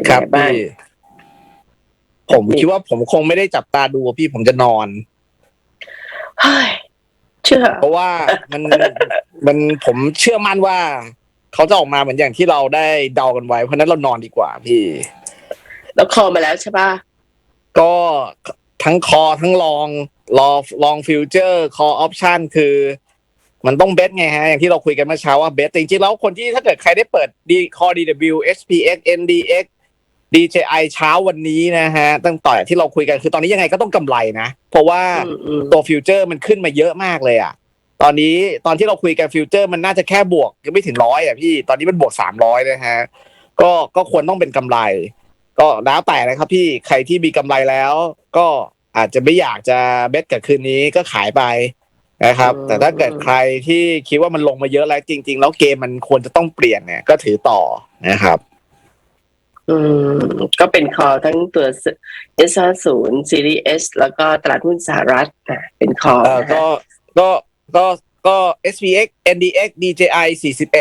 เป็นครับไงบ้างพี่ผมคิดว่าผมคงไม่ได้จับตาดูอะพี่ผมจะนอนเฮ้ยเชื่อ เพราะว่ามันมันผมเชื่อมั่นว่า เขาจะออกมาเหมือนอย่างที่เราได้เดากันไว้ เพราะฉะนั้นเรานอนดีกว่าพี่ แล้วคอมาแล้วใช่ป่ะก็ทั้งคอทั้งลองรอลองฟิวเจอร์คอออปชันคือ มันต้องเบสไงฮะ อย่างที่เราคุยกันเมื่อเช้าว่าเบสจริงๆแล้วคนที่ถ้าเกิดใครได้เปิดดีคอ DW SPX NDX DJI เช้าวันนี้นะฮะ ตั้งแต่ที่เราคุยกันคือตอนนี้ยังไงก็ต้องกำไรนะ เพราะว่าอืมอืมตัวฟิวเจอร์มันขึ้นมาเยอะมากเลยอะ ตอนนี้ตอนที่เราคุยกันฟิวเจอร์มันน่าจะแค่บวกยังไม่ถึงร้อยอะพี่ ตอนนี้มันบวกสามร้อยนะฮะ ก็ก็ควรต้องเป็นกำไร ก็แล้วแต่นะครับพี่ ใครที่มีกำไรแล้ว ก็อาจจะไม่อยากจะเบ็ดกับคืนนี้ก็ขายไปนะครับ แต่ถ้าเกิดใครที่คิดว่ามันลงมาเยอะแล้วจริง ๆ แล้วเกมมันควรจะต้องเปลี่ยนเนี่ยก็ถือต่อนะครับ อืมก็เป็นคอทั้งตัว S50 Series S แล้วก็ตลาดหุ้นสหรัฐอะเป็นคอเออนะฮะก็ก็ก็ก็ SPX NDX DJI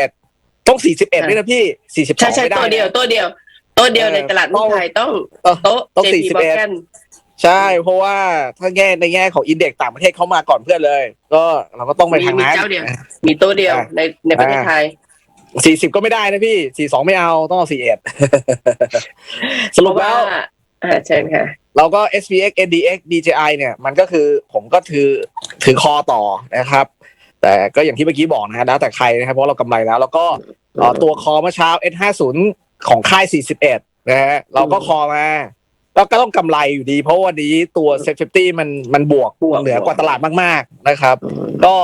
41 ต้อง 41ด้วยนะพี่ 42ใช่ใช่ไม่ได้ตัวเดียวนะตัวเดียวตัวเดียวเออในตลาดหุ้นไทยต้องเออโต๊ะต้อง JP 41 Morgan ใช่ เพราะว่าถ้าแง่ในแง่ของอินเด็กต่างประเทศเขามาก่อนเพื่อนเลย ก็เราก็ต้องไปมีทางมีนั้นเจ้าเดียว มีตัวเดียวอะในในประเทศไทย สี่สิบก็ไม่ได้นะพี่สี่สองไม่เอาต้องเอาสี่เอ็ดสรุปแล้วเพาะาอ่าเชิญค่ะเราก็ SPX NDX DJI เนี่ย มันก็คือผมก็ถือถือคอต่อนะครับ แต่ก็อย่างที่เมื่อกี้บอกนะฮะแล้วแต่ใครนะครับ เพราะเรากำไรแล้ว แล้วก็เอ่อตัวคอเมื่อเช้า S50 ของค่าย 41 นะฮะเราก็คอมาก็ก็ต้องกำไรอยู่ดี เพราะวันนี้ตัว Safety มันมันบวกบวกเหนือกว่าตลาดมาก ๆ นะครับอืมก็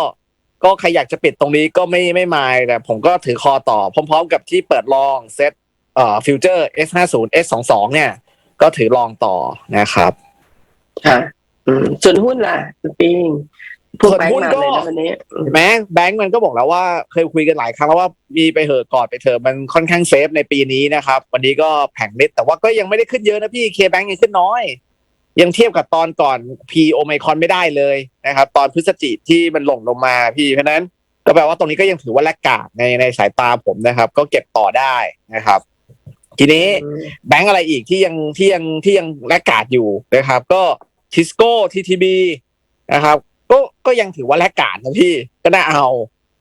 ก็ใครอยากจะปิดตรงนี้ก็ไม่ไม่มายแต่ผมก็ถือคอต่อพร้อม ๆ กับที่เปิดลองเซตเอ่อฟิวเจอร์ S50 S22 เนี่ย ก็ถือลองต่อนะครับค่ะอืมส่วนหุ้นล่ะคุณปิงพวกส่วนแบงหุ้ค์นมาก็เลยนะวันนี้อืมแม้แบงก์มันก็บอกแล้วว่าเคยคุยกันหลายครั้งแล้วว่ามีไปเหอะกอดไปเถอะมันค่อนข้างเซฟในปีนี้นะครับ วันนี้ก็แผงนิดแต่ว่าก็ยังไม่ได้ขึ้นเยอะนะพี่เคแบงก์ยังขึ้นน้อย ยังเทียบกับตอนก่อนพีโอไมคอนไม่ได้เลยนะครับ ตอนพฤศจิที่มันหล่นลงมาพี่เพราะฉะนั้นก็แปลว่าตรงนี้ก็ยังถือว่าแลกกาดในในสายตาผมนะครับ ก็เก็บต่อได้นะครับ ทีนี้แบงก์อะไรอีกที่ยังที่ยังที่ยังแลกกาดอยู่นะครับ ก็ทิสโก้ทีทีบีนะครับก็ก็ยังถือว่าแลกกาดนะพี่ก็น่าเอา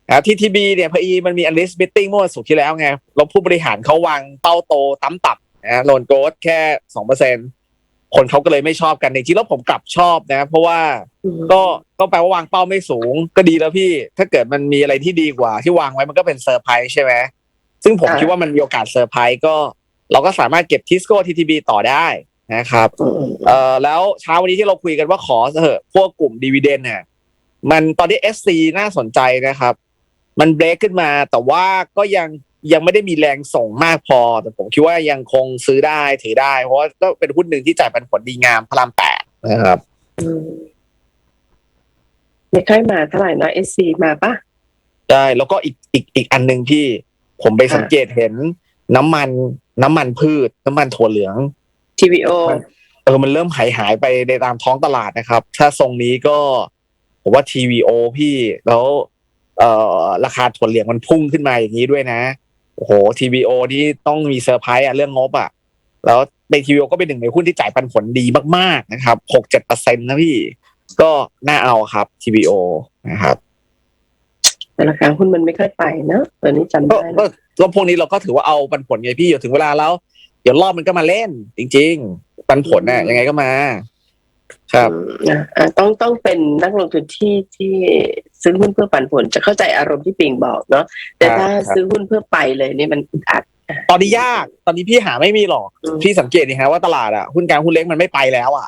นะครับทีทีบีเนี่ยพอดีมันมีอันลิสบิตติ้งเมื่อวันศุกร์ที่แล้วไงแล้วผู้บริหารเขาวางเป้าโตตั้มตับนะโลนโกรดแค่สองเปอร์เซ็น คนเขาก็เลยไม่ชอบกันจริงๆแล้วผมกลับชอบนะ เพราะว่าก็ก็แปลว่าวางเป้าไม่สูง ก็ดีแล้วพี่ ถ้าเกิดมันมีอะไรที่ดีกว่า ที่วางไว้มันก็เป็นเซอร์ไพรส์ใช่ไหมซึ่งผมคิดว่ามันมีโอกาสเซอร์ไพรส์ก็ เราก็สามารถเก็บทิสโก้ทีทีบีต่อได้นะครับเอ่อแล้วเช้าวันนี้ที่เราคุยกันว่าขอเถอะพวกกลุ่มดีเวเดนเนี่ยมันตอนนี้ SC น่าสนใจนะครับ มันเบรกขึ้นมาแต่ว่าก็ยัง ยังไม่ได้มีแรงส่งมากพอ แต่ผมคิดว่ายังคงซื้อได้ถือได้ เพราะว่าก็เป็นหุ้นหนึ่งที่จ่ายปันผลดีงามพระรามแปดนะครับอืมไม่ค่อยมาเท่าไหร่เนอะเอซีมาปะใช่แล้วก็อีกอีกอีกอันหนึ่งพี่ผมไปสังเกตเห็น น้ำมันน้ำมันพืช น้ำมันถั่วเหลืองทีวีโอมันเออมันเริ่มหายหายไปในตามท้องตลาดนะครับ ถ้าทรงนี้ก็ผมว่า TVO พี่แล้วเอ่อราคาถั่วเหลืองมันพุ่งขึ้นมาอย่างนี้ด้วยนะ โอ้โห TVO นี่ต้องมีเซอร์ไพรส์อะเรื่องงบอะแล้วใน TVO ก็เป็นหนึ่งในหุ้นที่จ่ายปันผลดีมากๆนะครับหกเจ็ดเปอร์เซ็นต์นะพี่ ก็น่าเอาครับ TVO นะครับแต่ราคาหุ้นมันไม่ค่อยไปเนอะตัวนี้จำก็ได้ก็นะก็พวกนี้เราก็ถือว่าเอาปันผลไงพี่เดี๋ยวถึงเวลาแล้ว เดี๋ยวรอบมันก็มาเล่น จริง ๆ ปันผลน่ะยังไงก็มา ครับอืมอะอะต้องต้องเป็นนักลงทุนที่ที่ ซื้อหุ้นเพื่อปันผลจะเข้าใจอารมณ์ที่ปิงบอกเนาะแต่ถ้าครับซื้อหุ้นเพื่อไปเลยนี่มันอึดอัดตอนนี้ยาก ตอนนี้พี่หาไม่มีหรอกอืมพี่สังเกตดิฮะว่าตลาดอะหุ้นกลางหุ้นเล็กมันไม่ไปแล้วอะ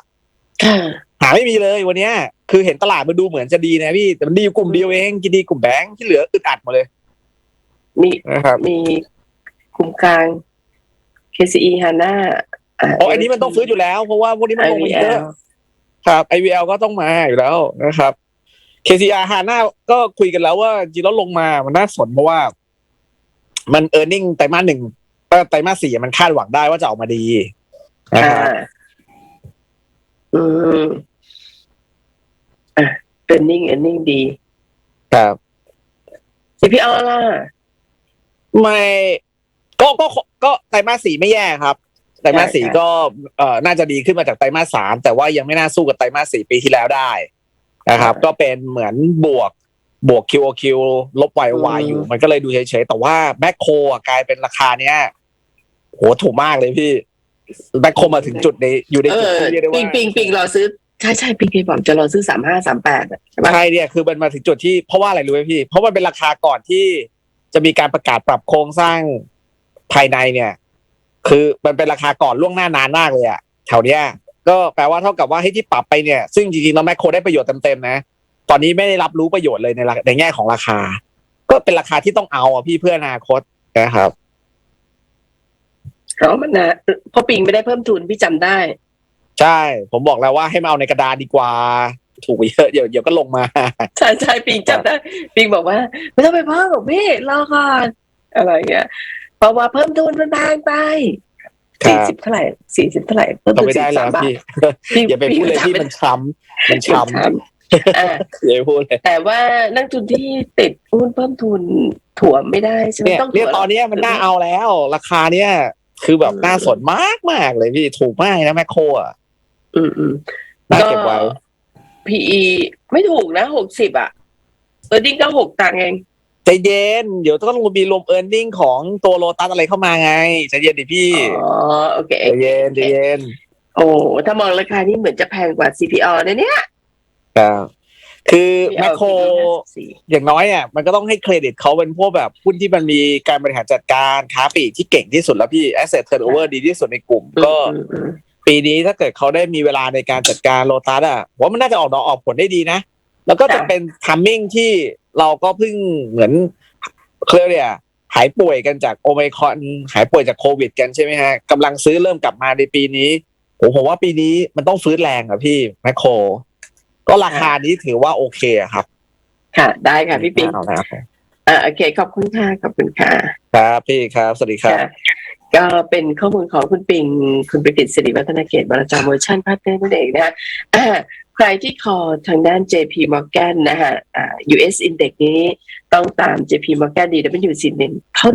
ค่ะหาไม่มีเลยวันเนี้ยคือเห็นตลาดมันดูเหมือนจะดีนะพี่แต่มันดีอยู่กลุ่มเดียวเองกินดีกลุ่มแบงค์ที่เหลืออึดอัดหมดเลย มีนะครับมีกลุ่มกลาง KCE HANA อ๋ออันนี้มันต้องฟื้นอยู่แล้ว เพราะว่าพวกนี้มันลงมาเยอะ IVL ครับ IVL ก็ต้องมาอยู่แล้วนะครับ KCR ฮาน่าก็คุยกันแล้วว่าจริงแล้วลงมามันน่าสนเพราะว่า มันเออร์เน็งไตรมาสหนึ่งเอ่อไตรมาสสี่มันคาดหวังได้ว่าจะออกมาดีนะอ่าครับอืมอะ earning earning ดีครับ CPO ล่ะไม่ก็ก็ก็ไตรมาสสี่ไม่แย่ครับไตรมาสสี่ใช่ก็เอ่อน่าจะดีขึ้นมาจากไตรมาสสามแต่ว่ายังไม่น่าสู้กับไตรมาสสี่ปีที่แล้วได้ นะครับใช่ก็เป็นเหมือนบวกบวก QOQ ลบ YOY อืมอยู่ มันก็เลยดูเฉยๆ แต่ว่าแมคโครอะกลายเป็นราคาเนี้ยโหถูกมากเลยพี่แมคโครมาถึงจุดในอยู่ในเอจุดอที่เรียกได้ปิงว่าปิงปิงเราซื้อใช่ใช่ปิงปิงบอกจะรอซื้อสามห้าสามแปดใช่ปะใช่เนี่ยคือมันมาถึงจุดที่เพราะว่าอะไรรู้ไหมพี่ เพราะมันเป็นราคาก่อนที่จะมีการประกาศปรับโครงสร้างภายในเนี่ย คือมันเป็นราคาก่อนล่วงหน้านานมากเลยอะแถวเนี้ย ก็แปลว่าเท่ากับว่าให้ที่ปรับไปเนี่ยซึ่งจริงๆแล้วแมคโครได้ประโยชน์เต็มๆนะ ตอนนี้ไม่ได้รับรู้ประโยชน์เลยในราในแง่ของราคา ก็เป็นราคาที่ต้องเอาอะพี่เพื่ออนาคตนะครับเพราะมันนะเพราะปิงไม่ได้เพิ่มทุนพี่จำได้ ใช่ ผมบอกแล้วว่าให้มาเอาในกระดานดีกว่า ถูกกว่าเยอะเดี๋ยวเดี๋ยวก็ลงมา ใช่ใช่ปิงจำได้ ปิงบอกว่า ไม่ต้องไปเพิ่มหรอกพี่รอก่อนอะไรเงี้ยเพราะว่าเพิ่มทุนมันแพงไปครั สี่บสิบเท่าไหร่สี่สิบเท่าไหร่เพิ่มก็ทุนไม่สี่ได้สิบแล้สาวมบาทพี่อย่าไปพูดเลยที่มันช้ำมันช้ำอ่าอย่าไปพูดเลยแต่ว่านักทุนที่ติดหุ้นเพิ่มทุนถั่วไม่ได้ใช่ไหมเนี่ยต้องเนี่ยถั่วตอนเนี้ยมันน่าเอาแล้ว ราคาเนี้ยคือแบบน่าสนมากมากๆเลยพี่ถูกมากนะแมคโครอะอืมอืมน่าเก็บไว้ PE ไม่ถูกนะหกสิบอะเออดิ้งก็หกตังค์เอง ใจเย็น เดี๋ยวต้องมีรวมเอ r n i n g ของตัวโลตัสอะไรเข้ามาไงใจเย็นดิพี่อ๋อโอเค ใจเย็นใจเย็นโอ้ถ้ามองราคานี้เหมือนจะแพงกว่า CPO นะเนี่ย ครับคือแมค CPO โครอย่างน้อยอะมันก็ต้องให้เครดิตเขาเป็นพวกแบบหุ้นที่มันมีการบริหารจัดการค้าปลีกที่เก่งที่สุดแล้วพี่ asset turnover ดีที่สุดในกลุ่มก็อืมอืมปีนี้ถ้าเกิดเขาได้มีเวลาในการจัดการโลตัสอะผมว่ามันน่าจะออกดอกออกผลได้ดีนะ แล้วก็จะเป็นทัมมิ่งที่เราก็เพิ่งเหมือนเคลียร์เนี่ยหายป่วยกันจากโอไมครอนหายป่วยจากโควิด กันใช่ไหมฮะกำลังซื้อเริ่มกลับมาในปีนี้ผมผมว่าปีนี้มันต้องฟื้นแรงอะพี่แมคโคร ก็ราคานี้ถือว่าโอเคอะครับ ค่ะ ได้ค่ะพี่ปิงเอานะครับอ่าโอเค ขอบคุณค่ะขอบคุณค่ะ ครับพี่ครับ สวัสดีครับค่ะก็เป็นข้อมูลของคุณปิง คุณประกิตสิริวัฒนเกตบรจาเวอร์ชันพาร์ทเนอร์นั่นเองนะฮะอ่า ใครที่คอทางด้าน JP Morgan นะฮะ US Index นี้ต้องตาม JP Morgan DW สินเท่า